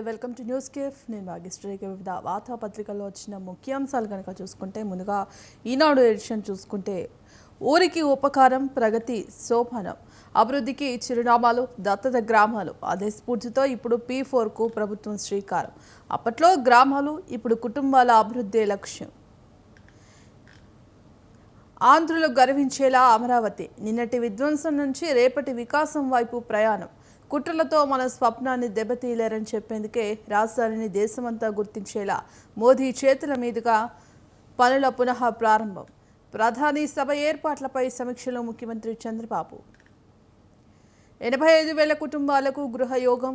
Welcome to news cafe. నేను భాగ్యశ్రీకి వివిధ వార్తాపత్రికల్లో వచ్చిన ముఖ్యాంశాలు కనుక చూసుకుంటే ముందుగా ఈనాడు ఎడిషన్ చూసుకుంటే ఊరికి ఉపకారం ప్రగతి సోపానం అభివృద్ధికి చిరునామాలు దత్తత గ్రామాలు అదే స్ఫూర్తితో ఇప్పుడు పీ ఫోర్కు ప్రభుత్వం శ్రీకారం. అప్పట్లో గ్రామాలు ఇప్పుడు కుటుంబాల అభివృద్ధి లక్ష్యం. ఆంధ్రులు గర్వించేలా అమరావతి. నిన్నటి విధ్వంసం నుంచి రేపటి వికాసం వైపు ప్రయాణం. కుట్రలతో మన స్వప్నాన్ని దెబ్బతీయలేరని చెప్పేందుకే రాజధానిని దేశమంతా గుర్తించేలా మోదీ చేతుల మీదుగా పనుల పునః ప్రారంభం. ప్రధాని సభ ఏర్పాట్లపై సమీక్షలో ముఖ్యమంత్రి చంద్రబాబు. ఎనభై ఐదు వేల కుటుంబాలకు గృహయోగం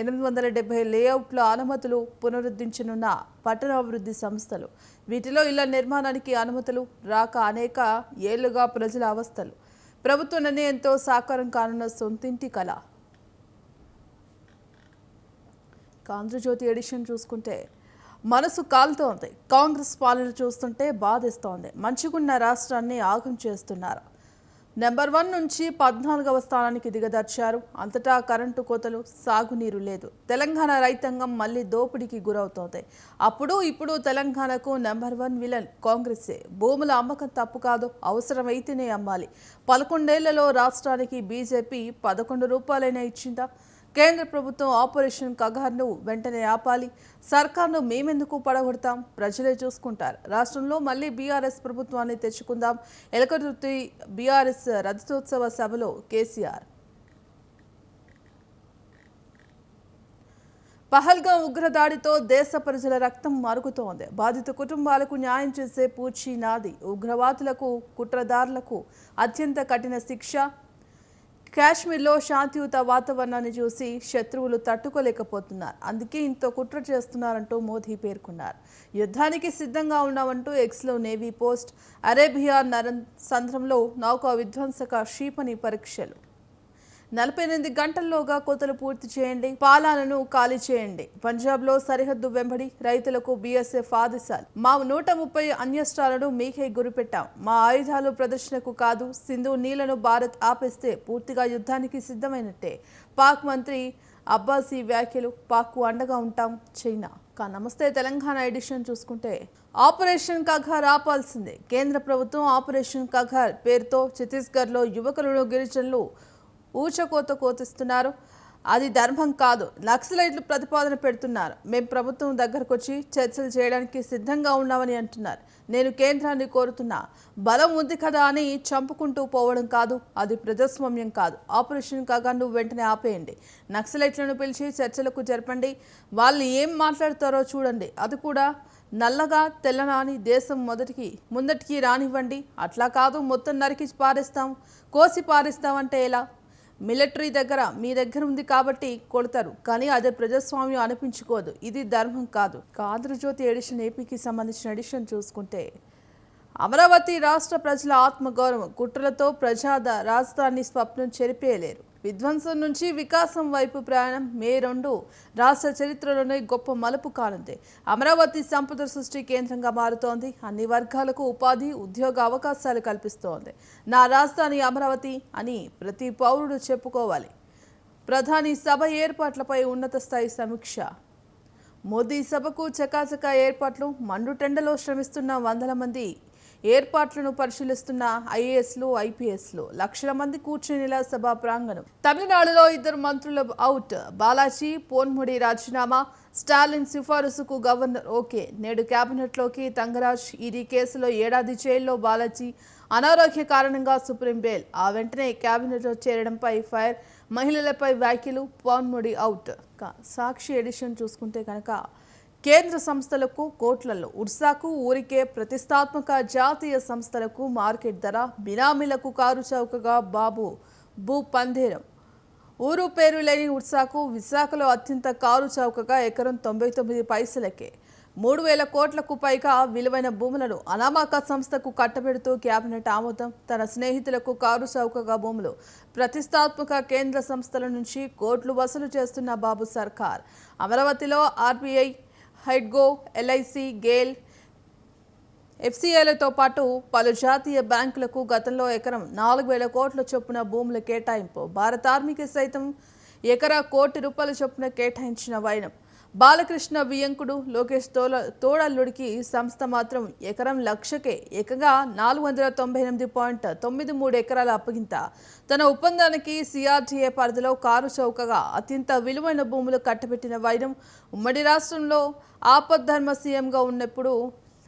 ఎనిమిది వందల డెబ్బై లేఅవుట్ల అనుమతులు పునరుద్ధరించనున్న పట్టణాభివృద్ధి సంస్థలు. వీటిలో ఇళ్ళ నిర్మాణానికి అనుమతులు రాక అనేక ఏళ్ళుగా ప్రజల అవస్థలు. ప్రభుత్వ నిర్ణయంతో సాకారం కానున్న సొంతింటి కళ. ఆంధ్రజ్యోతి ఎడిషన్ చూసుకుంటే మనసు కాలుతోంది కాంగ్రెస్ పాలన చూస్తుంటే బాధిస్తోంది. మంచిగున్న రాష్ట్రాన్ని ఆగం చేస్తున్నారు. నెంబర్ వన్ నుంచి పద్నాలుగవ స్థానానికి దిగదర్చారు. అంతటా కరెంటు కోతలు సాగునీరు లేదు. తెలంగాణ రైతాంగం మళ్ళీ దోపిడీకి గురవుతోంది. అప్పుడు ఇప్పుడు తెలంగాణకు నెంబర్ వన్ విలన్ కాంగ్రెసే. భూముల అమ్మకం తప్పు కాదు అవసరమైతేనే అమ్మాలి. పదకొండేళ్ళలో రాష్ట్రానికి బీజేపీ పదకొండు రూపాయలైనా ఇచ్చిందా? కేంద్ర ప్రభుత్వం ఆపరేషన్ కగార్ను వెంటనే ఆపాలి. సర్కార్ను మేమెందుకు పడగొడతాం? ప్రజలే చూసుకుంటారు. రాష్ట్రంలో మళ్ళీ బీఆర్ఎస్ ప్రభుత్వాన్ని తెచ్చుకుందాం. ఎలకతుర్తి బీఆర్ఎస్ రజతోత్సవ సభలో కేసీఆర్. పహల్గాం ఉగ్రదాడితో దేశ ప్రజల రక్తం మరుగుతోంది. బాధిత కుటుంబాలకు న్యాయం చేసే పూచి నాది. ఉగ్రవాదులకు కుట్రదారులకు అత్యంత కఠిన శిక్ష. కాశ్మీర్లో శాంతియుత వాతావరణాన్ని చూసి శత్రువులు తట్టుకోలేకపోతున్నారు. అందుకే ఇంత కుట్ర చేస్తున్నారంటూ మోదీ పేర్కొన్నారు. యుద్ధానికి సిద్ధంగా ఉన్నామంటూ ఎక్స్లో నేవీ పోస్ట్ అరేబియా నరన్ సంద్రంలో నౌకా విధ్వంసక క్షిపణి పరీక్షలు. నలభై ఎనిమిది గంటల్లోగా కోతలు పూర్తి చేయండి. పాలాలను ఖాళీ చేయండి. పంజాబ్లో సరిహద్దు వెంబడి రైతులకు బీఎస్ఎఫ్ ఆదేశాలు. మా నూట ముప్పై అన్యస్త్రాలను మీకే గురిపెట్టాం. మా ఆయుధాలు ప్రదర్శనకు కాదు సింధు నీళ్ళను భారత్ ఆపేస్తే పూర్తిగా యుద్ధానికి సిద్ధమైనట్టే. పాక్ మంత్రి అబ్బాసీ వ్యాఖ్యలు పాక్కు అండగా ఉంటాం చైనా. కా నమస్తే తెలంగాణ ఎడిషన్ చూసుకుంటే. ఆపరేషన్ కఘర్ ఆపాల్సిందే కేంద్ర ప్రభుత్వం ఆపరేషన్ కఘర్ పేరుతో ఛత్తీస్గఢ్లో యువకులను గిరిజనులు ఊచకోత కోతిస్తున్నారు. అది ధర్మం కాదు. నక్సలైట్లు ప్రతిపాదన పెడుతున్నారు. మేము ప్రభుత్వం దగ్గరకు వచ్చి చర్చలు చేయడానికి సిద్ధంగా ఉన్నామని అంటున్నారు. నేను కేంద్రాన్ని కోరుతున్నా. బలం ఉంది కదా అని చంపుకుంటూ పోవడం కాదు. అది ప్రజాస్వామ్యం కాదు. ఆపరేషన్ కాగాను వెంటనే ఆపేయండి. నక్సలైట్లను పిలిచి చర్చలకు జరపండి. వాళ్ళు ఏం మాట్లాడతారో చూడండి. అది కూడా నల్లగా తెల్లనాని దేశం మొదటికి ముందటికి రానివ్వండి. అట్లా కాదు. మొత్తం నరికి పారేస్తాం. కోసి పారేస్తామంటే ఎలా? మిలిటరీ దగ్గర మీ దగ్గర ఉంది కాబట్టి కొడతారు. కానీ అదే ప్రజాస్వామ్యం అనిపించుకోదు. ఇది ధర్మం కాదు. ఆంధ్రజ్యోతి ఎడిషన్ ఏపీకి సంబంధించిన ఎడిషన్ చూసుకుంటే అమరావతి రాష్ట్ర ప్రజల ఆత్మగౌరవం కుట్రలతో ప్రజాద రాజధాని స్వప్నం చెరిపేయలేరు. విధ్వంసం నుంచి వికాసం వైపు ప్రయాణం మే రెండు. రాష్ట్ర చరిత్రలోనే గొప్ప మలుపు కానుంది. అమరావతి సంపద సృష్టి కేంద్రంగా మారుతోంది. అన్ని వర్గాలకు ఉపాధి ఉద్యోగ అవకాశాలు కల్పిస్తోంది. నా రాజధాని అమరావతి అని ప్రతి పౌరుడు చెప్పుకోవాలి. ప్రధాని సభ ఏర్పాట్లపై ఉన్నత స్థాయి సమీక్ష. మోదీ సభకు చకాచకా ఏర్పాట్లు మండుటెండలో శ్రమిస్తున్న వందల మంది ఏర్పాట్లను పరిశీలిస్తున్న ఐఏఎస్లు ఐపీఎస్లు. లక్షల మంది కూర్చునేలా సభా ప్రాంగణం. తమిళనాడులో ఇద్దరు మంత్రుల అవుట్ బాలాజీ పోన్ముడి రాజీనామా. స్టాలిన్ సిఫారసుకు గవర్నర్ ఓకే. నేడు కేబినెట్లోకి తంగరాజ్ ఈడీ కేసులో ఏడాది జైల్లో బాలాజీ అనారోగ్య కారణంగా సుప్రీం బెయిల్. ఆ వెంటనే కేబినెట్లో చేరడంపై ఫైర్. మహిళలపై వ్యాఖ్యలు పోన్ముడి అవుట్ కా- సాక్షి ఎడిషన్ చూసుకుంటే కనుక కేంద్ర సంస్థలకు కోట్లలో ఉర్సాకు ఊరికే ప్రతిష్టాత్మక జాతీయ సంస్థలకు మార్కెట్ ధర బినామీలకు కారు చౌకగా బాబు భూ పందేరం ఊరు పేరు లేని ఉర్సాకు విశాఖలో అత్యంత కారు చౌకగా ఎకరం తొంభై తొమ్మిది పైసలకే. మూడు వేల కోట్లకు పైగా విలువైన భూములను అనామక సంస్థకు కట్టబెడుతూ కేబినెట్ ఆమోదం. తన స్నేహితులకు కారు చౌకగా భూములు. ప్రతిష్టాత్మక కేంద్ర సంస్థల నుంచి కోట్లు వసూలు చేస్తున్న బాబు సర్కార్. అమరావతిలో ఆర్బీఐ హైడ్గో ఎల్ఐసి గేల్ ఎఫ్సీఐలతో పాటు పలు జాతీయ బ్యాంకులకు గతంలో ఎకరం నాలుగు వేల కోట్ల చొప్పున భూముల కేటాయింపు భారత ఆర్మీకి సైతం ఎకరా కోటి రూపాయల చొప్పున కేటాయించిన వైనం. బాలకృష్ణ వియంకుడు లోకేష్ తోల తోడల్లుడికి సంస్థ మాత్రం ఎకరం లక్షకే ఏకంగా నాలుగు వందల తొంభై ఎనిమిది పాయింట్ తొమ్మిది మూడు ఎకరాల అప్పగింత. తన ఒప్పందానికి సిఆర్టీఏ పరిధిలో కారు చౌకగా అత్యంత విలువైన భూములు కట్టబెట్టిన వైరం ఉమ్మడి రాష్ట్రంలో ఆపద్ధర్మ సీఎంగా ఉన్నప్పుడు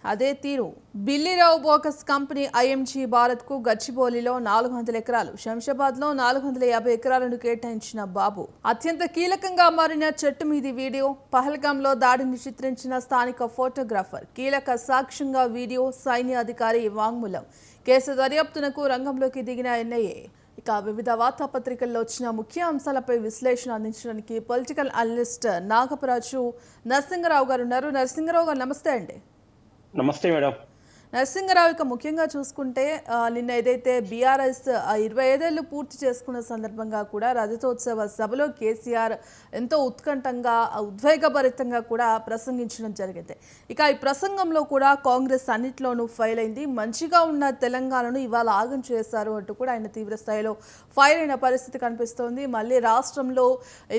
అదే తీరు. బిల్లీరావు బోకస్ కంపెనీ ఐఎంజీ భారత్కు గచ్చిబౌలిలో నాలుగు వందల ఎకరాలు శంషాబాద్లో నాలుగు వందల యాభై ఎకరాలను కేటాయించిన బాబు. అత్యంత కీలకంగా మారిన చెట్టు మీది వీడియో పహల్గాంలో దాడిని చిత్రించిన స్థానిక ఫోటోగ్రాఫర్ కీలక సాక్ష్యంగా వీడియో సైన్య అధికారి వాంగ్మూలం. కేసు దర్యాప్తునకు రంగంలోకి దిగిన ఎన్ఐఏ. ఇక వివిధ వార్తాపత్రికల్లో వచ్చిన ముఖ్య అంశాలపై విశ్లేషణ అందించడానికి పొలిటికల్ అనలిస్ట్ నాగపరాజు నరసింహరావు గారు ఉన్నారు. నరసింహరావు గారు నమస్తే అండి. నమస్తే మేడం నరసింహరావు ఇక ముఖ్యంగా చూసుకుంటే నిన్న ఏదైతే బీఆర్ఎస్ ఇరవై ఐదేళ్ళు పూర్తి చేసుకున్న సందర్భంగా కూడా రజతోత్సవ సభలో కేసీఆర్ ఎంతో ఉత్కంఠంగా ఉద్వేగభరితంగా కూడా ప్రసంగించడం జరిగింది. ఇక ఈ ప్రసంగంలో కూడా కాంగ్రెస్ అన్నింటిలోనూ ఫైల్ అయింది. మంచిగా ఉన్న తెలంగాణను ఇవాళ ఆగం చేశారు అంటూ కూడా ఆయన తీవ్రస్థాయిలో ఫైల్ అయిన పరిస్థితి కనిపిస్తోంది. మళ్ళీ రాష్ట్రంలో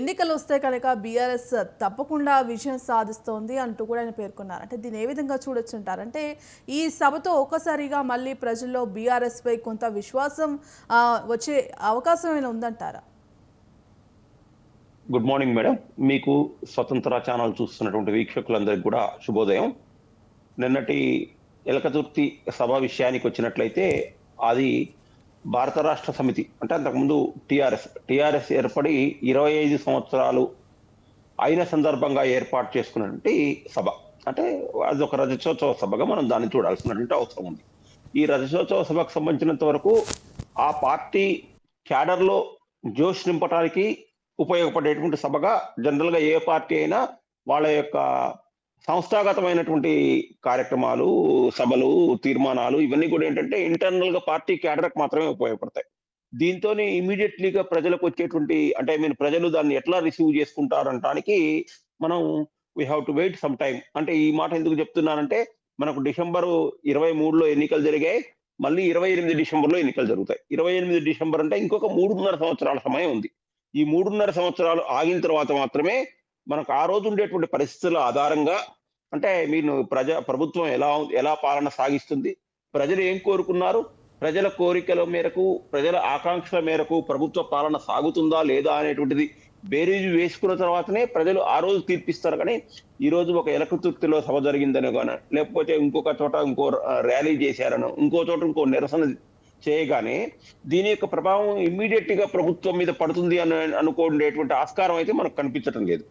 ఎన్నికలు వస్తే కనుక బీఆర్ఎస్ తప్పకుండా విజయం సాధిస్తోంది అంటూ కూడా ఆయన పేర్కొన్నారు. అంటే దీన్ని ఏ విధంగా చూడొచ్చు అంటారు? అంటే ఈ సభతో ఒక్కసారిగా మళ్ళీ ప్రజల్లో బీఆర్ఎస్ పై కొంత విశ్వాసం వచ్చే అవకాశం ఏమైనా ఉందంటారా? గుడ్ మార్నింగ్ మేడం మీకు స్వతంత్ర ఛానల్ చూస్తున్నటువంటి వీక్షకులందరికీ కూడా శుభోదయం. నిన్నటి ఎలకతుర్తి సభ విషయానికి వచ్చినట్లయితే అది భారత రాష్ట్ర సమితి అంటే అంతకుముందు టిఆర్ఎస్ టిఆర్ఎస్ ఏర్పడి ఇరవై ఐదు సంవత్సరాలు అయిన సందర్భంగా ఏర్పాటు చేసుకున్నటువంటి సభ. అంటే అది ఒక రజతోత్సవ సభగా మనం దాన్ని చూడాల్సినటువంటి అవసరం ఉంది. ఈ రజతోత్సవ సభకు సంబంధించినంత వరకు ఆ పార్టీ క్యాడర్లో జోష్ నింపడానికి ఉపయోగపడేటువంటి సభగా జనరల్గా ఏ పార్టీ అయినా వాళ్ళ యొక్క సంస్థాగతమైనటువంటి కార్యక్రమాలు సభలు తీర్మానాలు ఇవన్నీ కూడా ఏంటంటే ఇంటర్నల్గా పార్టీ క్యాడర్కి మాత్రమే ఉపయోగపడతాయి. దీంతో ఇమీడియట్లీగా ప్రజలకు వచ్చేటువంటి అంటే ఐ మీన్ ప్రజలు దాన్ని ఎట్లా రిసీవ్ చేసుకుంటారు అనడానికి మనం we have to wait some time అంటే ఈ మాట ఎందుకు చెప్తున్నానంటే మనకు డిసెంబర్ ఇరవై మూడులో ఎన్నికలు జరిగాయి మళ్ళీ ఇరవై ఎనిమిది డిసెంబర్లో ఎన్నికలు జరుగుతాయి. ఇరవై ఎనిమిది డిసెంబర్ అంటే ఇంకొక మూడున్నర సంవత్సరాల సమయం ఉంది. ఈ మూడున్నర సంవత్సరాలు ఆగిన తర్వాత మాత్రమే మనకు ఆ రోజు ఉండేటువంటి పరిస్థితుల ఆధారంగా అంటే మీరు ప్రజా ప్రభుత్వం ఎలా ఎలా పాలన సాగిస్తుంది ప్రజలు ఏం కోరుకున్నారు ప్రజల కోరికల మేరకు ప్రజల ఆకాంక్షల మేరకు ప్రభుత్వ పాలన సాగుతుందా లేదా అనేటువంటిది బేరీజు వేసుకున్న తర్వాతనే ప్రజలు ఆ రోజు తీర్పిస్తారు కానీ ఈ రోజు ఒక ఎలకతుర్తిలో సభ జరిగిందనే కానీ లేకపోతే ఇంకొక చోట ఇంకో ర్యాలీ చేశారనో ఇంకో చోట ఇంకో నిరసన చేయగానే దీని యొక్క ప్రభావం ఇమ్మీడియట్గా ప్రభుత్వం మీద పడుతుంది అని అనుకునేటువంటి ఆస్కారం అయితే మనకు కనిపించడం లేదు.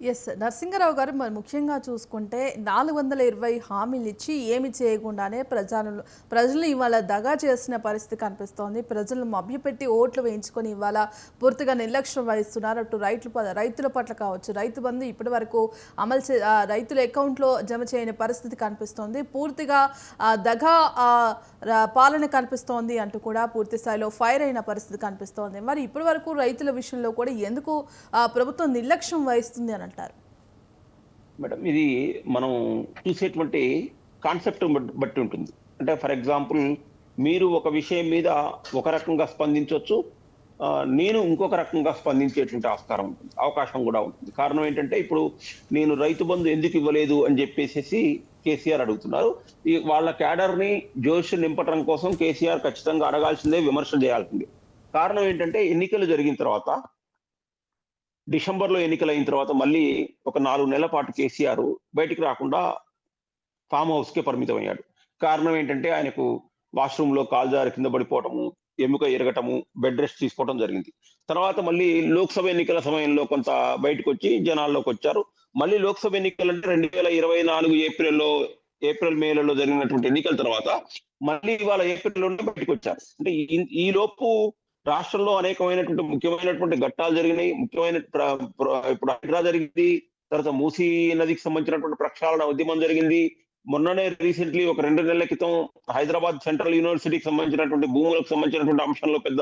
ఎస్ నరసింహరావు గారు మరి ముఖ్యంగా చూసుకుంటే నాలుగు వందల ఇరవై హామీలు ఇచ్చి ఏమి చేయకుండానే ప్రజలను ప్రజలు ఇవాళ దగా చేసిన పరిస్థితి కనిపిస్తోంది. ప్రజలను మభ్యపెట్టి ఓట్లు వేయించుకొని ఇవాళ పూర్తిగా నిర్లక్ష్యం వహిస్తున్నారు. అటు రైతుల ప- రైతుల పట్ల కావచ్చు రైతు బంధు ఇప్పటి వరకు అమలు చే రైతుల అకౌంట్లో జమ చేయని పరిస్థితి కనిపిస్తోంది. పూర్తిగా దగా పాలన కనిపిస్తోంది అంటూ కూడా పూర్తి స్థాయిలో ఫైర్ అయిన పరిస్థితి కనిపిస్తోంది. మరి ఇప్పటి వరకు రైతుల విషయంలో కూడా ఎందుకు ప్రభుత్వం నిర్లక్ష్యం వహిస్తుంది అని అంటారు. మేడం ఇది మనం చూసేటువంటి కాన్సెప్ట్ బట్టి ఉంటుంది. అంటే ఫర్ ఎగ్జాంపుల్ మీరు ఒక విషయం మీద ఒక రకంగా స్పందించవచ్చు నేను ఇంకొక రకంగా స్పందించేటువంటి ఆస్కారం ఉంటుంది అవకాశం కూడా ఉంటుంది. కారణం ఏంటంటే ఇప్పుడు నేను రైతు బంధు ఎందుకు ఇవ్వలేదు అని చెప్పేసి కేసీఆర్ అడుగుతున్నారు. ఈ వాళ్ళ క్యాడర్ని జోష్ నింపటం కోసం కేసీఆర్ ఖచ్చితంగా అడగాల్సిందే విమర్శలు చేయాల్సిందే. కారణం ఏంటంటే ఎన్నికలు జరిగిన తర్వాత డిసెంబర్లో తర్వాత మళ్ళీ ఒక నాలుగు నెలల పాటు కేసీఆర్ బయటికి రాకుండా ఫామ్ హౌస్ పరిమితమయ్యాడు. పరిమితం అయ్యాడు కారణం ఏంటంటే ఆయనకు వాష్రూమ్లో కింద పడిపోవటము ఎముక ఎరగటము బెడ్ రెస్ట్ తీసుకోవడం జరిగింది. తర్వాత మళ్ళీ లోక్సభ ఎన్నికల సమయంలో కొంత బయటకు వచ్చి జనాల్లోకి వచ్చారు. మళ్ళీ లోక్సభ ఎన్నికలు అంటే రెండు వేల ఇరవై నాలుగు ఏప్రిల్లో ఏప్రిల్ మేలలో జరిగినటువంటి ఎన్నికల తర్వాత మళ్ళీ ఇవాళ ఏప్రిల్లోనే బయటకు వచ్చారు అంటే ఈ లోపు రాష్ట్రంలో అనేకమైనటువంటి ముఖ్యమైనటువంటి ఘట్టాలు జరిగినాయి. ముఖ్యమైన ప్ర- ఇప్పుడు హైడ్రా జరిగింది. తర్వాత మూసీ నదికి సంబంధించినటువంటి ప్రక్షాళన ఉద్యమం జరిగింది. మొన్ననే రీసెంట్లీ ఒక రెండు నెలల క్రితం హైదరాబాద్ సెంట్రల్ యూనివర్సిటీకి సంబంధించినటువంటి భూములకు సంబంధించినటువంటి అంశంలో పెద్ద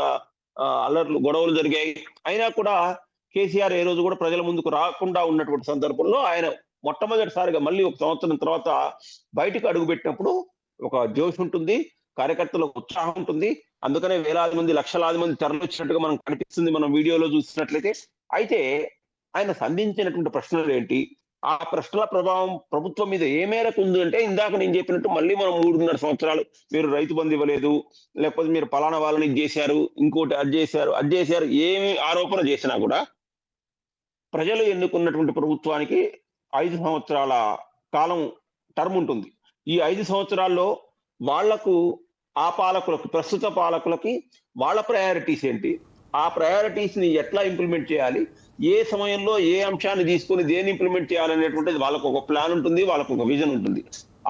అల్లర్లు గొడవలు జరిగాయి. అయినా కూడా కేసీఆర్ ఏ రోజు కూడా ప్రజల ముందుకు రాకుండా ఉన్నటువంటి సందర్భంలో ఆయన మొట్టమొదటిసారిగా మళ్ళీ ఒక సంవత్సరం తర్వాత బయటకు అడుగుపెట్టినప్పుడు ఒక జోష్ ఉంటుంది. కార్యకర్తలకు ఉత్సాహం ఉంటుంది. అందుకనే వేలాది మంది లక్షలాది మంది తరలిచ్చినట్టుగా మనం కనిపిస్తుంది మనం వీడియోలో చూసినట్లయితే. అయితే ఆయన సంధించినటువంటి ప్రశ్నలు ఏంటి? ఆ ప్రశ్నల ప్రభావం ప్రభుత్వం మీద ఏ మేరకు ఉంది అంటే ఇందాక నేను చెప్పినట్టు మళ్ళీ మనం మూడున్నర సంవత్సరాలు మీరు రైతు బంధు ఇవ్వలేదు లేకపోతే మీరు పలానా వాళ్ళని చేశారు ఇంకోటి అది చేశారు అది చేశారు ఏమి ఆరోపణ చేసినా కూడా ప్రజలు ఎన్నుకున్నటువంటి ప్రభుత్వానికి ఐదు సంవత్సరాల కాలం టర్మ్ ఉంటుంది. ఈ ఐదు సంవత్సరాల్లో వాళ్ళకు ఆ పాలకులకు ప్రస్తుత పాలకులకి వాళ్ళ ప్రయారిటీస్ ఏంటి? ఆ ప్రయారిటీస్ని ఎట్లా ఇంప్లిమెంట్ చేయాలి? ఏ సమయంలో ఏ అంశాన్ని తీసుకొని దేన్ని ఇంప్లిమెంట్ చేయాలనేటువంటిది వాళ్ళకు ఒక ప్లాన్ ఉంటుంది వాళ్ళకు ఒక విజన్ ఉంటుంది.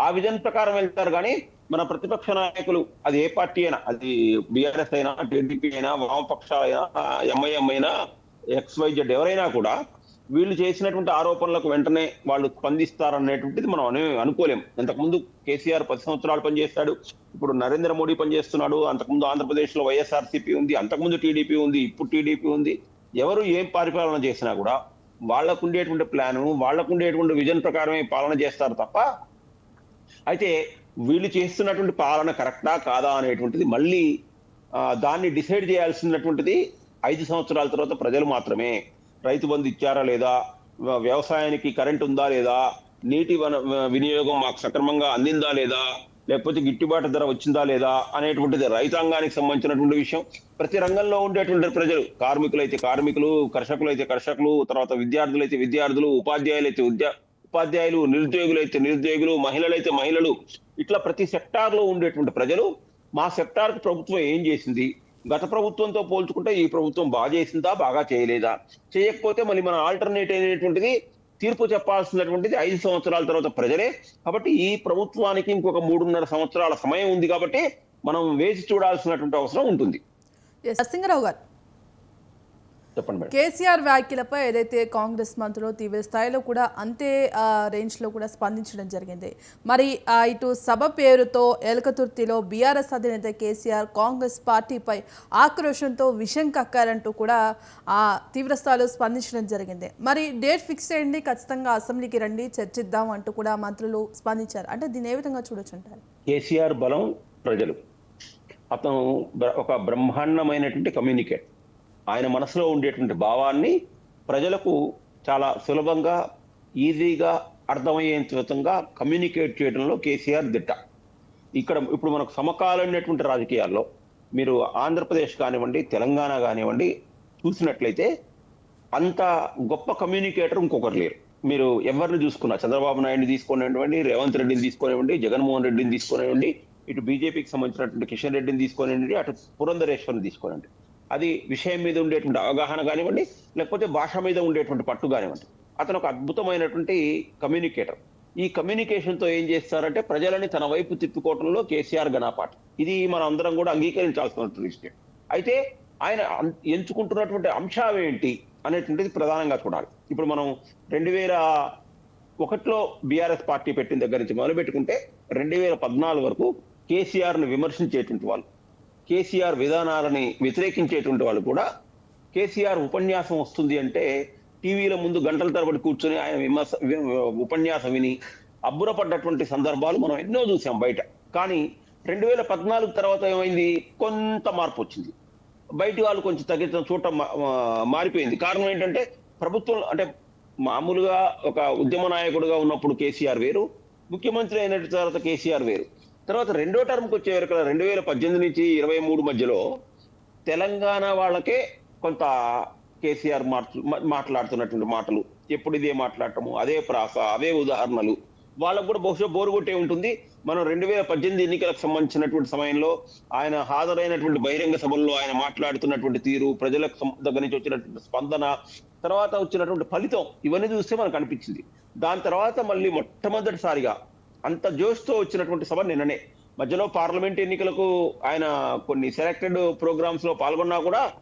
ఆ విజన్ ప్రకారం వెళ్తారు కానీ మన ప్రతిపక్ష నాయకులు అది ఏ పార్టీ అయినా అది బీఆర్ఎస్ అయినా టీడీపీ అయినా వామపక్షాలైనా అయినా ఎంఐఎం అయినా ఎక్స్వైజెడ్ ఎవరైనా కూడా వీళ్ళు చేసినటువంటి ఆరోపణలకు వెంటనే వాళ్ళు స్పందిస్తారనేటువంటిది మనం అను అనుకోలేం. ఇంతకుముందు కేసీఆర్ పది సంవత్సరాలు పనిచేస్తాడు ఇప్పుడు నరేంద్ర మోడీ పనిచేస్తున్నాడు అంతకుముందు ఆంధ్రప్రదేశ్లో వైఎస్ఆర్సీపీ ఉంది అంతకుముందు టీడీపీ ఉంది ఇప్పుడు టీడీపీ ఉంది. ఎవరు ఏం పరిపాలన చేసినా కూడా వాళ్ళకు ఉండేటువంటి ప్లాను వాళ్ళకు ఉండేటువంటి విజన్ ప్రకారమే పాలన చేస్తారు తప్ప అయితే వీళ్ళు చేస్తున్నటువంటి పాలన కరెక్టా కాదా అనేటువంటిది మళ్ళీ దాన్ని డిసైడ్ చేయాల్సినటువంటిది ఐదు సంవత్సరాల తర్వాత ప్రజలు మాత్రమే. రైతు బంధు ఇచ్చారా లేదా? వ్యవసాయానికి కరెంట్ ఉందా లేదా? నీటి వినియోగం మాకు సక్రమంగా అందిందా లేదా? లేకపోతే గిట్టుబాటు ధర వచ్చిందా లేదా? అనేటువంటిది రైతాంగానికి సంబంధించినటువంటి విషయం. ప్రతి రంగంలో ఉండేటువంటి ప్రజలు కార్మికులు అయితే కార్మికులు కర్షకులు అయితే కర్షకులు తర్వాత విద్యార్థులు అయితే విద్యార్థులు ఉపాధ్యాయులు అయితే ఉద్యా ఉపాధ్యాయులు నిరుద్యోగులు అయితే నిరుద్యోగులు మహిళలు అయితే మహిళలు. ఇట్లా ప్రతి సెక్టార్లో ఉండేటువంటి ప్రజలు మా సెక్టార్కు ప్రభుత్వం ఏం చేసింది? గత ప్రభుత్వంతో పోల్చుకుంటే ఈ ప్రభుత్వం బాగా చేసిందా బాగా చేయలేదా? చేయకపోతే మళ్ళీ మన ఆల్టర్నేట్ అయినటువంటిది తీర్పు చెప్పాల్సినటువంటిది ఐదు సంవత్సరాల తర్వాత ప్రజలే. కాబట్టి ఈ ప్రభుత్వానికి ఇంకొక మూడున్నర సంవత్సరాల సమయం ఉంది కాబట్టి మనం వేచి చూడాల్సినటువంటి అవసరం ఉంటుంది. గారు చెప్పండి మేడం. కేసీఆర్ వ్యాఖ్యలపై ఏదైతే కాంగ్రెస్ మంత్రులు తీవ్ర స్థాయిలో కూడా అంతే రేంజ్లో కూడా స్పందించడం జరిగింది. మరి ఇటు సభ పేరుతో ఎలకతుర్తిలో బీఆర్ఎస్ అధినేత కేసీఆర్ కాంగ్రెస్ పార్టీపై ఆక్రోషంతో విషం కక్కారంటూ కూడా ఆ తీవ్ర స్థాయిలో స్పందించడం జరిగింది. మరి డేట్ ఫిక్స్ చేయండి ఖచ్చితంగా అసెంబ్లీకి రండి చర్చిద్దాం అంటూ కూడా మంత్రులు స్పందించారు. అంటే దీన్ని ఏ విధంగా చూడొచ్చు అంటారు? కేసీఆర్ బలం ప్రజలు. అతను ఒక బ్రహ్మాండమైనటువంటి కమ్యూనికేట్. ఆయన మనసులో ఉండేటువంటి భావాన్ని ప్రజలకు చాలా సులభంగా ఈజీగా అర్థమయ్యేంత విధంగా కమ్యూనికేట్ చేయడంలో కేసీఆర్ దిట్ట. ఇక్కడ ఇప్పుడు మనకు సమకాలీనటువంటి రాజకీయాల్లో మీరు ఆంధ్రప్రదేశ్ కానివ్వండి తెలంగాణ కానివ్వండి చూసినట్లయితే అంత గొప్ప కమ్యూనికేటర్ ఇంకొకరు లేరు. మీరు ఎవరిని చూసుకున్నా చంద్రబాబు నాయుడిని తీసుకునేవ్వండి రేవంత్ రెడ్డిని తీసుకునేవ్వండి జగన్మోహన్ రెడ్డిని తీసుకునేవ్వండి ఇటు బీజేపీకి సంబంధించినటువంటి కిషన్ రెడ్డిని తీసుకునేవ్వండి అటు పురంధరేశ్వరిని తీసుకోనండి అది విషయం మీద ఉండేటువంటి అవగాహన కానివ్వండి లేకపోతే భాష మీద ఉండేటువంటి పట్టు కానివ్వండి. అతను ఒక అద్భుతమైనటువంటి కమ్యూనికేటర్. ఈ కమ్యూనికేషన్తో ఏం చేస్తారంటే ప్రజలని తన వైపు తిప్పుకోవడంలో కేసీఆర్ గణపాఠ ఇది మనం అందరం కూడా అంగీకరించాల్సిన విషయం. అయితే ఆయన ఎంచుకుంటున్నటువంటి అంశాలు ఏంటి అనేటువంటిది ప్రధానంగా చూడాలి. ఇప్పుడు మనం రెండు వేల ఒకటిలో బీఆర్ఎస్ పార్టీ పెట్టిన దగ్గర నుంచి మొదలు పెట్టుకుంటే రెండు వేల పద్నాలుగు వరకు కేసీఆర్ను విమర్శించేటువంటి వాళ్ళు కేసీఆర్ విధానాలని వ్యతిరేకించేటువంటి వాళ్ళు కూడా కేసీఆర్ ఉపన్యాసం వస్తుంది అంటే టీవీల ముందు గంటల తరబడి కూర్చొని ఆయన విమర్శ ఉపన్యాసం విని అబ్బురపడ్డటువంటి సందర్భాలు మనం ఎన్నో చూసాం బయట. కానీ రెండు వేల పద్నాలుగు తర్వాత ఏమైంది? కొంత మార్పు వచ్చింది. బయటి వాళ్ళు కొంచెం తగ్గించడం చూడటం మారిపోయింది. కారణం ఏంటంటే ప్రభుత్వం అంటే మామూలుగా ఒక ఉద్యమ నాయకుడుగా ఉన్నప్పుడు కేసీఆర్ వేరు ముఖ్యమంత్రి అయిన తర్వాత కేసీఆర్ వేరు. తర్వాత రెండో టర్మ్కి వచ్చే వరకు రెండు వేల పద్దెనిమిది నుంచి ఇరవై మూడు మధ్యలో తెలంగాణ వాళ్ళకే కొంత కేసీఆర్ మాట్లాడుతున్నటువంటి మాటలు. ఎప్పుడు ఇదే మాట్లాడటము అదే ప్రాస అవే ఉదాహరణలు. వాళ్ళకు కూడా బహుశా బోరు కొట్టే ఉంటుంది. మనం రెండు వేల పద్దెనిమిది ఎన్నికలకు సంబంధించినటువంటి సమయంలో ఆయన హాజరైనటువంటి బహిరంగ సభల్లో ఆయన మాట్లాడుతున్నటువంటి తీరు ప్రజలకు దగ్గర నుంచి వచ్చినటువంటి స్పందన తర్వాత వచ్చినటువంటి ఫలితం ఇవన్నీ చూస్తే మనకు అనిపించింది. దాని తర్వాత మళ్ళీ మొట్టమొదటిసారిగా అంత జోష్తో వచ్చినటువంటి సభ నిన్ననే. మధ్యలో పార్లమెంట్ ఎన్నికలకు ఆయన కొన్ని సెలెక్టెడ్ ప్రోగ్రామ్స్లో పాల్గొన్నా కూడా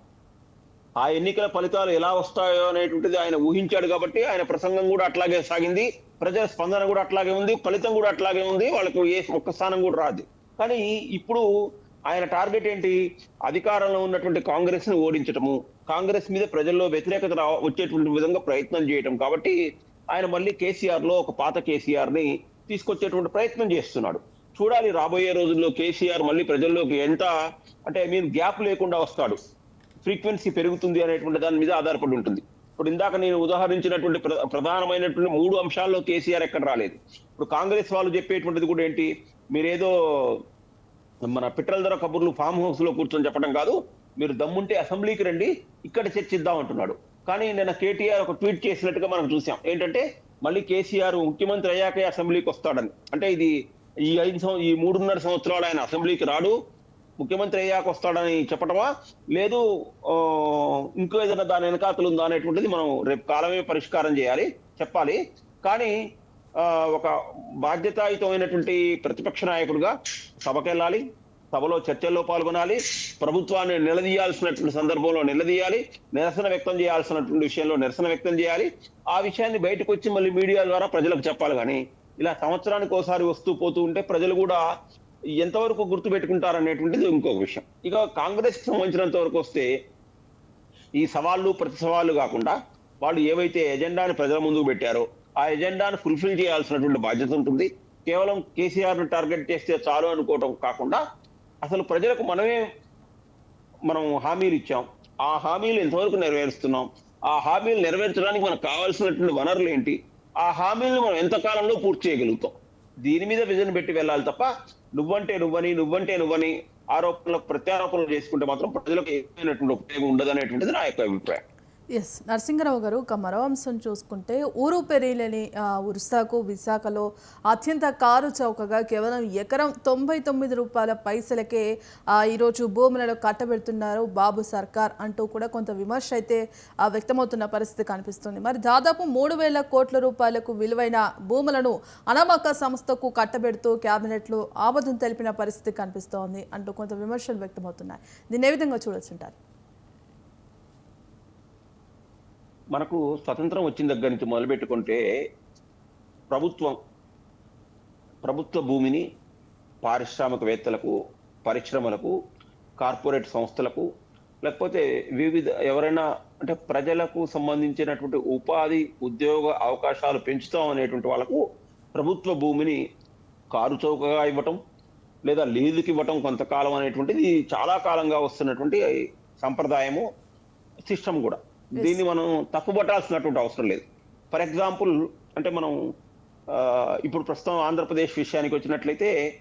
ఆ ఎన్నికల ఫలితాలు ఎలా వస్తాయో అనేటువంటిది ఆయన ఊహించాడు కాబట్టి ఆయన ప్రసంగం కూడా అట్లాగే సాగింది. ప్రజల స్పందన కూడా అట్లాగే ఉంది. ఫలితం కూడా అట్లాగే ఉంది. వాళ్ళకు ఏ ఒక్క స్థానం కూడా రాదు. కానీ ఇప్పుడు ఆయన టార్గెట్ ఏంటి? అధికారంలో ఉన్నటువంటి కాంగ్రెస్ను ఓడించటము కాంగ్రెస్ మీద ప్రజల్లో వ్యతిరేకత వచ్చేటువంటి విధంగా ప్రయత్నం చేయటం. కాబట్టి ఆయన మళ్ళీ కేసీఆర్లో ఒక పాత కేసీఆర్ని తీసుకొచ్చేటువంటి ప్రయత్నం చేస్తున్నాడు. చూడాలి రాబోయే రోజుల్లో కేసీఆర్ మళ్ళీ ప్రజల్లోకి ఎంత అంటే మీరు గ్యాప్ లేకుండా వస్తాడు. ఫ్రీక్వెన్సీ పెరుగుతుంది అనేటువంటి దాని మీద ఆధారపడి ఉంటుంది. ఇప్పుడు ఇందాక నేను ఉదాహరించినటువంటి ప్ర- ప్రధానమైనటువంటి మూడు అంశాల్లో కేసీఆర్ ఎక్కడ రాలేదు. ఇప్పుడు కాంగ్రెస్ వాళ్ళు చెప్పేటువంటిది కూడా ఏంటి? మీరేదో మన పెట్రోల్ ధర కబుర్లు ఫామ్ హౌస్లో కూర్చొని చెప్పడం కాదు. మీరు దమ్ముంటే అసెంబ్లీకి రండి ఇక్కడ చర్చిద్దాం అంటున్నాడు. కానీ నిన్న కేటీఆర్ ఒక ట్వీట్ చేసినట్టుగా మనం చూసాం. ఏంటంటే మళ్ళీ కేసీఆర్ ముఖ్యమంత్రి అయ్యాకే అసెంబ్లీకి వస్తాడని. అంటే ఇది ఈ ఐదు సంవ- ఈ మూడున్నర సంవత్సరాలు ఆయన అసెంబ్లీకి రాడు ముఖ్యమంత్రి అయ్యాక వస్తాడని చెప్పటమా? లేదు ఇంకో ఏదైనా దాని వెనకాతలు ఉందా అనేటువంటిది మనం రేపు కాలమే పరిష్కారం చేయాలి చెప్పాలి. కానీ ఒక బాధ్యతాయుతమైనటువంటి ప్రతిపక్ష నాయకుడిగా సభకెళ్ళాలి. సభలో చర్చల్లో పాల్గొనాలి. ప్రభుత్వాన్ని నిలదీయాల్సినటువంటి సందర్భంలో నిలదీయాలి. నిరసన వ్యక్తం చేయాల్సినటువంటి విషయంలో నిరసన వ్యక్తం చేయాలి. ఆ విషయాన్ని బయటకు వచ్చి మళ్ళీ మీడియా ద్వారా ప్రజలకు చెప్పాలి కానీ ఇలా సంవత్సరానికి ఒకసారి వస్తూ పోతూ ఉంటే ప్రజలు కూడా ఎంతవరకు గుర్తు పెట్టుకుంటారనేటువంటిది ఇంకొక విషయం. ఇక కాంగ్రెస్ సంబంధించినంత వరకు వస్తే ఈ సవాళ్ళు ప్రతి సవాళ్ళు కాకుండా వాళ్ళు ఏవైతే ఎజెండాని ప్రజల ముందుకు పెట్టారో ఆ ఎజెండాను ఫుల్ఫిల్ చేయాల్సినటువంటి బాధ్యత ఉంటుంది. కేవలం కేసీఆర్ను టార్గెట్ చేస్తే చాలు అనుకోవటం కాకుండా అసలు ప్రజలకు మనమే మనం హామీలు ఇచ్చాం. ఆ హామీలు ఎంతవరకు నెరవేరుస్తున్నాం? ఆ హామీలు నెరవేర్చడానికి మనకు కావాల్సినటువంటి వనరులు ఏంటి? ఆ హామీలను మనం ఎంత కాలంలో పూర్తి చేయగలుగుతాం? దీని మీద విజన్ పెట్టి వెళ్ళాలి తప్ప నువ్వంటే నువ్వని నువ్వంటే నువ్వని ఆరోపణలకు ప్రత్యారోపణలు చేసుకుంటే మాత్రం ప్రజలకు ఏమైనటువంటి ఉపయోగం ఉండదు అనేటువంటిది నా యొక్క అభిప్రాయం. ఎస్ నరసింహరావు గారు ఒక మరో అంశం చూసుకుంటే ఊరు పెరిలేని ఉరుసాకు విశాఖలో అత్యంత కారు చౌకగా కేవలం ఎకరం తొంభై తొమ్మిది రూపాయల పైసలకే ఈరోజు భూములలో కట్టబెడుతున్నారు బాబు సర్కార్ అంటూ కూడా కొంత విమర్శ అయితే వ్యక్తమవుతున్న పరిస్థితి కనిపిస్తుంది. మరి దాదాపు మూడు వేల కోట్ల రూపాయలకు విలువైన భూములను అనామక సంస్థకు కట్టబెడుతూ క్యాబినెట్లో ఆబద్ధం తెలిపిన పరిస్థితి కనిపిస్తోంది అంటూ కొంత విమర్శలు వ్యక్తమవుతున్నాయి. దీన్ని ఏ విధంగా చూడొచ్చుంటారు మనకు స్వతంత్రం వచ్చిన దగ్గర నుంచి మొదలుపెట్టుకుంటే ప్రభుత్వం ప్రభుత్వ భూమిని పారిశ్రామికవేత్తలకు పరిశ్రమలకు కార్పొరేట్ సంస్థలకు లేకపోతే వివిధ ఎవరైనా అంటే ప్రజలకు సంబంధించినటువంటి ఉపాధి ఉద్యోగ అవకాశాలు పెంచుతాం అనేటువంటి వాళ్ళకు ప్రభుత్వ భూమిని కారు చౌకగా ఇవ్వటం లేదా లీజుకి ఇవ్వటం కొంతకాలం అనేటువంటిది చాలా కాలంగా వస్తున్నటువంటి సంప్రదాయము సిస్టమ్ కూడా. దీన్ని మనం తప్పుపట్టాల్సినటువంటి అవసరం లేదు. ఫర్ ఎగ్జాంపుల్ అంటే మనం ఇప్పుడు ప్రస్తుతం ఆంధ్రప్రదేశ్ విషయానికి వచ్చినట్లయితే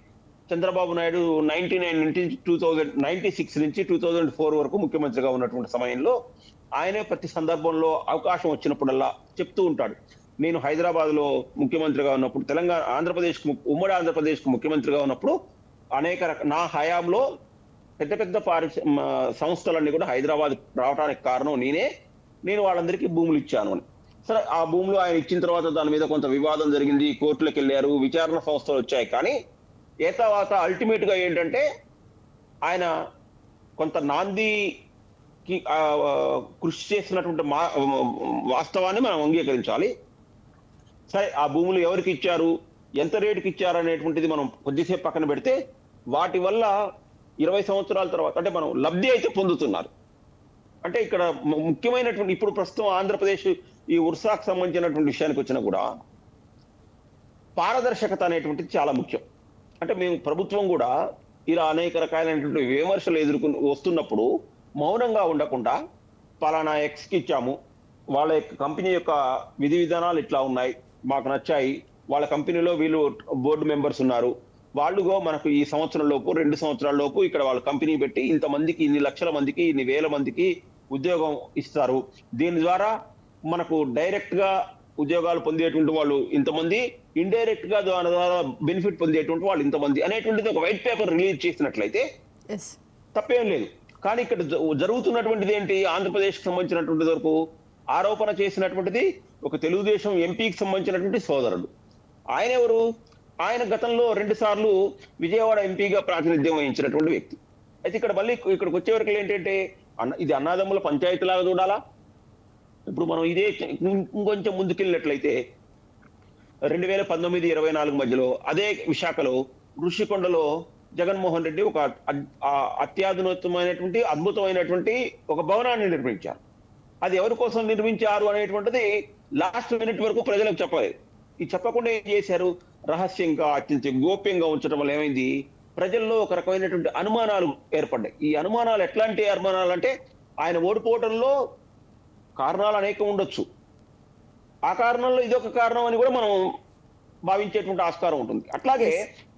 చంద్రబాబు నాయుడు నైన్టీ నైన్ నుంచి టూ థౌజండ్ నైన్టీ సిక్స్ నుంచి టూ థౌజండ్ ఫోర్ వరకు ముఖ్యమంత్రిగా ఉన్నటువంటి సమయంలో ఆయనే ప్రతి సందర్భంలో అవకాశం వచ్చినప్పుడల్లా చెప్తూ ఉంటాడు. నేను హైదరాబాద్లో ముఖ్యమంత్రిగా ఉన్నప్పుడు తెలంగాణ ఆంధ్రప్రదేశ్ ఉమ్మడి ఆంధ్రప్రదేశ్కు ముఖ్యమంత్రిగా ఉన్నప్పుడు అనేక రక- నా హయాంలో పెద్ద పెద్ద పారిశ సంస్థలన్నీ కూడా హైదరాబాద్ రావడానికి కారణం నేనే. నేను వాళ్ళందరికీ భూములు ఇచ్చాను అని. సరే ఆ భూములు ఆయన ఇచ్చిన తర్వాత దాని మీద కొంత వివాదం జరిగింది కోర్టులకు వెళ్ళారు విచారణ సంస్థలు వచ్చాయి. కానీ ఏతవాత అల్టిమేట్గా అల్టిమేట్గా ఏంటంటే ఆయన కొంత నాందికి కృషి చేసినటువంటి మా వాస్తవాన్ని మనం అంగీకరించాలి. సరే ఆ భూములు ఎవరికి ఇచ్చారు ఎంత రేటుకి ఇచ్చారు అనేటువంటిది మనం కొద్దిసేపు పక్కన పెడితే వాటి వల్ల ఇరవై సంవత్సరాల తర్వాత అంటే మనం లబ్ధి అయితే పొందుతున్నారు. అంటే ఇక్కడ ముఖ్యమైనటువంటి ఇప్పుడు ప్రస్తుతం ఆంధ్రప్రదేశ్ ఈ ఉర్సాకు సంబంధించినటువంటి విషయానికి వచ్చినా కూడా పారదర్శకత అనేటువంటిది చాలా ముఖ్యం. అంటే మేము ప్రభుత్వం కూడా ఇలా అనేక రకాలైనటువంటి విమర్శలు ఎదుర్కొని వస్తున్నప్పుడు మౌనంగా ఉండకుండా పలానా ఎక్స్కి ఇచ్చాము వాళ్ళ యొక్క కంపెనీ యొక్క విధి విధానాలు ఇట్లా ఉన్నాయి మాకు నచ్చాయి వాళ్ళ కంపెనీలో వీళ్ళు బోర్డు మెంబర్స్ ఉన్నారు వాళ్ళుగో మనకు ఈ సంవత్సరం లోపు రెండు సంవత్సరాల లోపు ఇక్కడ వాళ్ళ కంపెనీ పెట్టి ఇంతమందికి ఇన్ని లక్షల మందికి ఇన్ని వేల మందికి ఉద్యోగం ఇస్తారు. దీని ద్వారా మనకు డైరెక్ట్గా ఉద్యోగాలు పొందేటువంటి వాళ్ళు ఇంతమంది ఇండైరెక్ట్గా దాని ద్వారా బెనిఫిట్ పొందేటువంటి వాళ్ళు ఇంతమంది అనేటువంటిది ఒక వైట్ పేపర్ రిలీజ్ చేసినట్లయితే తప్పేం లేదు. కానీ ఇక్కడ జరుగుతున్నటువంటిది ఏంటి? ఆంధ్రప్రదేశ్కి సంబంధించినటువంటి వరకు ఆరోపణ చేసినటువంటిది ఒక తెలుగుదేశం ఎంపీకి సంబంధించినటువంటి సోదరుడు. ఆయన ఎవరు? ఆయన గతంలో రెండు సార్లు విజయవాడ ఎంపీగా ప్రాతినిధ్యం వహించినటువంటి వ్యక్తి. అయితే ఇక్కడ మళ్ళీ ఇక్కడికి వచ్చే వరకు ఏంటంటే అన్న ఇది అన్నాదమ్ముల పంచాయతీలాగా చూడాలా? ఇప్పుడు మనం ఇదే ఇంకొంచెం ముందుకెళ్ళినట్లయితే రెండు వేల పంతొమ్మిది ఇరవై నాలుగు మధ్యలో అదే విశాఖలో ఋషికొండలో జగన్మోహన్ రెడ్డి ఒక అత్యాధునతమైనటువంటి అత్యాధునితమైనటువంటి అద్భుతమైనటువంటి ఒక భవనాన్ని నిర్మించారు. అది ఎవరి కోసం నిర్మించారు అనేటువంటిది లాస్ట్ మినిట్ వరకు ప్రజలకు చెప్పలేదు. ఇది చెప్పకుండా ఏం చేశారు? రహస్యంగా అత్యంత గోప్యంగా ఉంచడం వల్ల ఏమైంది? ప్రజల్లో ఒక రకమైనటువంటి అనుమానాలు ఏర్పడ్డాయి. ఈ అనుమానాలు ఎట్లాంటి అనుమానాలు అంటే ఆయన ఓడిపోవడంలో కారణాలు అనేకం ఉండొచ్చు. ఆ కారణంలో ఇదొక కారణం అని కూడా మనం భావించేటువంటి ఆస్కారం ఉంటుంది. అట్లాగే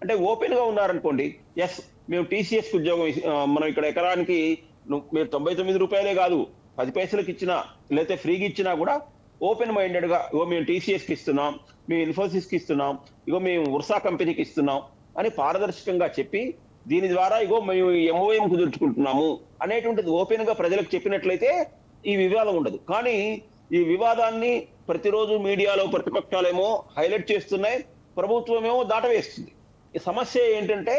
అంటే ఓపెన్గా ఉన్నారనుకోండి ఎస్ మేము టీసీఎస్ ఉద్యోగం మనం ఇక్కడ ఎకరానికి మీరు తొంభై తొమ్మిది రూపాయలే కాదు పది పైసలకి ఇచ్చినా లేకపోతే ఫ్రీగా ఇచ్చినా కూడా ఓపెన్ మైండెడ్గా ఇగో మేము టీసీఎస్కి ఇస్తున్నాం మేము ఇన్ఫోసిస్కి ఇస్తున్నాం ఇగో మేము ఉర్సా కంపెనీకి ఇస్తున్నాం అని పారదర్శకంగా చెప్పి దీని ద్వారా ఇగో మేము ఎంఓఎం కుదుర్చుకుంటున్నాము అనేటువంటిది ఓపెన్గా ప్రజలకు చెప్పినట్లయితే ఈ వివాదం ఉండదు. కానీ ఈ వివాదాన్ని ప్రతిరోజు మీడియాలో ప్రతిపక్షాలేమో హైలైట్ చేస్తున్నాయి. ప్రభుత్వమేమో దాటవేస్తుంది. ఈ సమస్య ఏంటంటే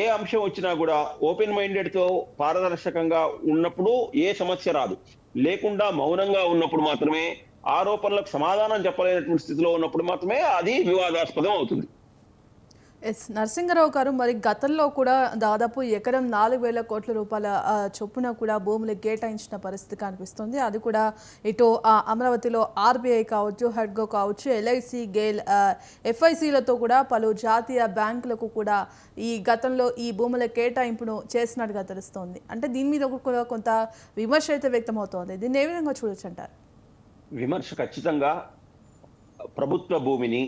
ఏ అంశం వచ్చినా కూడా ఓపెన్ మైండెడ్తో పారదర్శకంగా ఉన్నప్పుడు ఏ సమస్య రాదు. లేకుండా మౌనంగా ఉన్నప్పుడు మాత్రమే ఆరోపణలకు సమాధానం చెప్పలేనటువంటి స్థితిలో ఉన్నప్పుడు మాత్రమే అది వివాదాస్పదం అవుతుంది ఎస్ నరసింహరావు గారు మరి గతంలో కూడా దాదాపు ఎకరం నాలుగు వేల కోట్ల రూపాయల చొప్పున కూడా భూములు కేటాయించిన పరిస్థితి కనిపిస్తుంది. అది కూడా ఇటు ఆ, అమరావతిలో ఆర్బీఐ కావచ్చు హెడ్గో కావచ్చు ఎల్ఐసి గేల్ ఎఫ్ఐసిలతో కూడా పలు జాతీయ బ్యాంకులకు కూడా ఈ గతంలో ఈ భూముల కేటాయింపును చేసినట్టుగా తెలుస్తోంది. అంటే దీని మీద కూడా కొంత విమర్శ అయితే వ్యక్తమవుతోంది. దీన్ని ఏ విధంగా చూడొచ్చు అంటారు? విమర్శ ఖచ్చితంగా ప్రభుత్వ భూమిని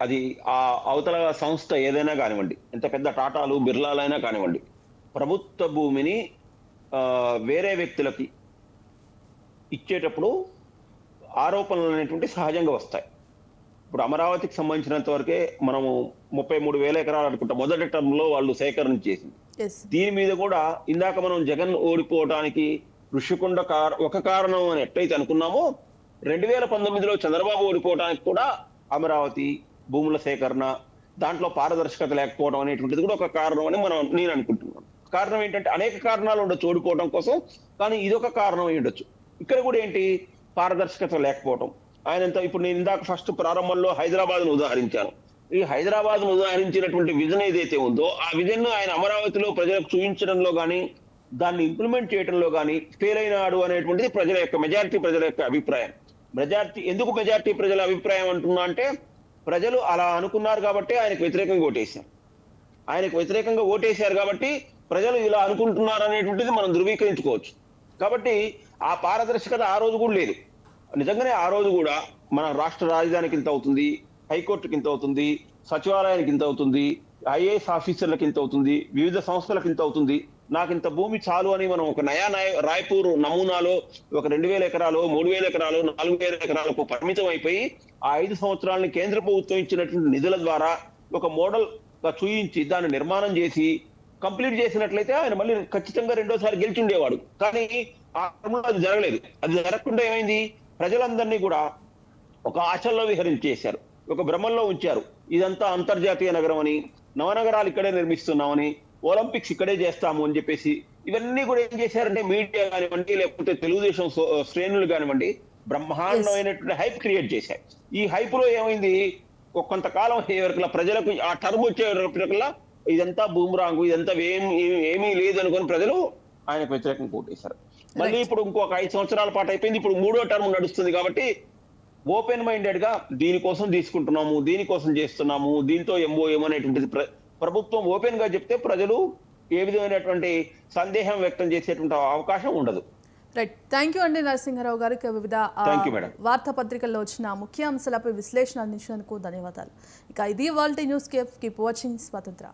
అది ఆ అవతల సంస్థ ఏదైనా కానివ్వండి ఎంత పెద్ద టాటాలు బిర్లాలైనా కానివ్వండి ప్రభుత్వ భూమిని ఆ, వేరే వ్యక్తులకి ఇచ్చేటప్పుడు ఆరోపణలు అనేటువంటి సహజంగా వస్తాయి. ఇప్పుడు అమరావతికి సంబంధించినంత వరకే మనము ముప్పై మూడు వేల ఎకరాలు అనుకుంటా మొదటి టర్మ్లో వాళ్ళు సేకరణ చేసింది దీని మీద కూడా ఇందాక మనం జగన్ ఓడిపోవడానికి ఋషికొండ కార ఒక కారణం అని ఎట్లయితే అనుకున్నామో రెండు వేల పంతొమ్మిదిలో చంద్రబాబు ఓడిపోవడానికి కూడా అమరావతి భూముల సేకరణ దాంట్లో పారదర్శకత లేకపోవడం అనేటువంటిది కూడా ఒక కారణం అని మనం నేను అనుకుంటున్నాను. కారణం ఏంటంటే అనేక కారణాలు ఉండొచ్చు ఓడిపోవడం కోసం కానీ ఇదొక కారణం అయి ఉండొచ్చు. ఇక్కడ కూడా ఏంటి? పారదర్శకత లేకపోవడం ఆయనంత ఇప్పుడు నేను ఇందాక ఫస్ట్ ప్రారంభంలో హైదరాబాద్ను ఉదాహరించాను. ఈ హైదరాబాద్ను ఉదాహరించినటువంటి విజన్ ఏదైతే ఉందో ఆ విజన్ను ఆయన అమరావతిలో ప్రజలకు చూపించడంలో కానీ దాన్ని ఇంప్లిమెంట్ చేయడంలో కానీ ఫెయిల్ అయినాడు అనేటువంటిది ప్రజల యొక్క మెజారిటీ ప్రజల యొక్క అభిప్రాయం. మెజారిటీ ఎందుకు మెజారిటీ ప్రజల అభిప్రాయం అంటున్నా అంటే ప్రజలు అలా అనుకున్నారు కాబట్టి ఆయనకు వ్యతిరేకంగా ఓటేశారు. ఆయనకు వ్యతిరేకంగా ఓటేశారు కాబట్టి ప్రజలు ఇలా అనుకుంటున్నారు అనేటువంటిది మనం ధృవీకరించుకోవచ్చు. కాబట్టి ఆ పారదర్శకత ఆ రోజు కూడా లేదు. నిజంగానే ఆ రోజు కూడా మన రాష్ట్ర రాజధానికి ఇంత అవుతుంది హైకోర్టుకి ఇంత అవుతుంది సచివాలయానికి ఇంత అవుతుంది ఐఏఎస్ ఆఫీసర్లకు ఇంత అవుతుంది వివిధ సంస్థలకు ఇంత అవుతుంది. నాకు ఇంత భూమి చాలు అని మనం ఒక నయా నాయ రాయ్పూర్ నమూనాలో ఒక రెండు వేల ఎకరాలు మూడు వేల ఎకరాలు నాలుగు వేల ఎకరాలకు పరిమితం అయిపోయి ఆ ఐదు సంవత్సరాలని కేంద్ర ప్రభుత్వం ఇచ్చినటువంటి నిధుల ద్వారా ఒక మోడల్గా చూయించి దాన్ని నిర్మాణం చేసి కంప్లీట్ చేసినట్లయితే ఆయన మళ్ళీ ఖచ్చితంగా రెండోసారి గెలిచి ఉండేవాడు కానీ ఆ క్రమంలో అది జరగలేదు. అది జరగకుండా ఏమైంది? ప్రజలందరినీ కూడా ఒక ఆశల్లో విహరించేశారు. ఒక భ్రమంలో ఉంచారు. ఇదంతా అంతర్జాతీయ నగరం అని నవనగరాలు ఇక్కడే నిర్మిస్తున్నామని ఒలింపిక్స్ ఇక్కడే చేస్తాము అని చెప్పేసి ఇవన్నీ కూడా ఏం చేశారంటే మీడియా కానివ్వండి లేకపోతే తెలుగుదేశం శ్రేణులు కానివ్వండి బ్రహ్మాండమైనటువంటి హైప్ క్రియేట్ చేశాయి. ఈ హైప్లో ఏమైంది? కొంతకాలం అయ్యేవరకులా ప్రజలకు ఆ టర్మ్ వచ్చేవరకులా ఇదంతా బూమరాంగు ఇదంతా ఏం ఏమీ లేదు అనుకుని ప్రజలు ఆయనకు వ్యతిరేకంగా ఓటేశారు మళ్ళీ ఇప్పుడు ఇంకొక ఐదు సంవత్సరాల పాటు అయిపోయింది. ఇప్పుడు మూడో టర్మ్ నడుస్తుంది కాబట్టి ఓపెన్ మైండెడ్గా దీనికోసం తీసుకుంటున్నాము దీనికోసం చేస్తున్నాము దీంతో ఎంఓఎం అనేటువంటిది ప్ర- ప్రభుత్వం ఓపెన్గా చెప్తే ప్రజలు ఏ విధమైనటువంటి సందేహం వ్యక్తం చేసేటువంటి అవకాశం ఉండదు. రైట్ థ్యాంక్ యూ అండి నరసింహారావు గారు ఇక వివిధ. వార్తాపత్రికల్లో వచ్చిన ముఖ్య అంశాలపై విశ్లేషణ అందించినందుకు ధన్యవాదాలు. ఇక ఇది వాళ్ళ న్యూస్ కేప్ కీప్ వాచింగ్ స్వతంత్ర